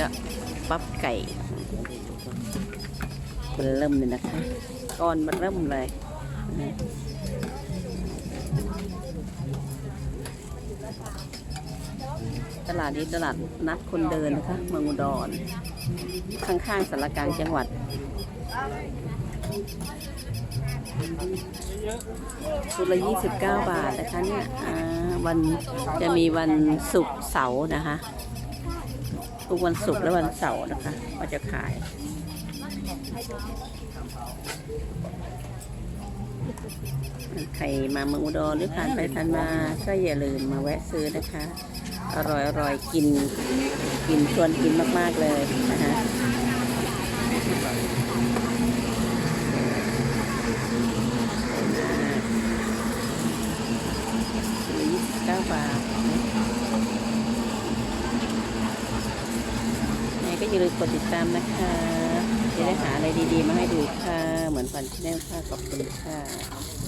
ก็ปั๊บไก่มันเริ่มเลยนะคะก้อนมันเริ่มเลยตลาดนี้ตลาดนัดคนเดินนะคะเมืองอุดร ข้างๆสารกลางจังหวัดชุดละ29 บาทนะคะเนี่ยวันจะมีวันศุกร์เสาร์นะคะ ทุกวันศุกร์และวันเสาร์นะคะก็จะขาย ใครมาเมืองอุดรหรือผ่านไปผ่านมาก็อย่าลืมมาแวะซื้อนะคะ อร่อยอร่อยกิน กินชวนกินมาก ๆ เลยนะคะยี่สิบเก้าบาทยังไงก็ อย่าลืมกดติดตามนะคะ จะได้หาอะไรดีๆ มาให้ดูค่ะ เหมือนฟันที่แน่ค่ะ ขอบคุณค่ะ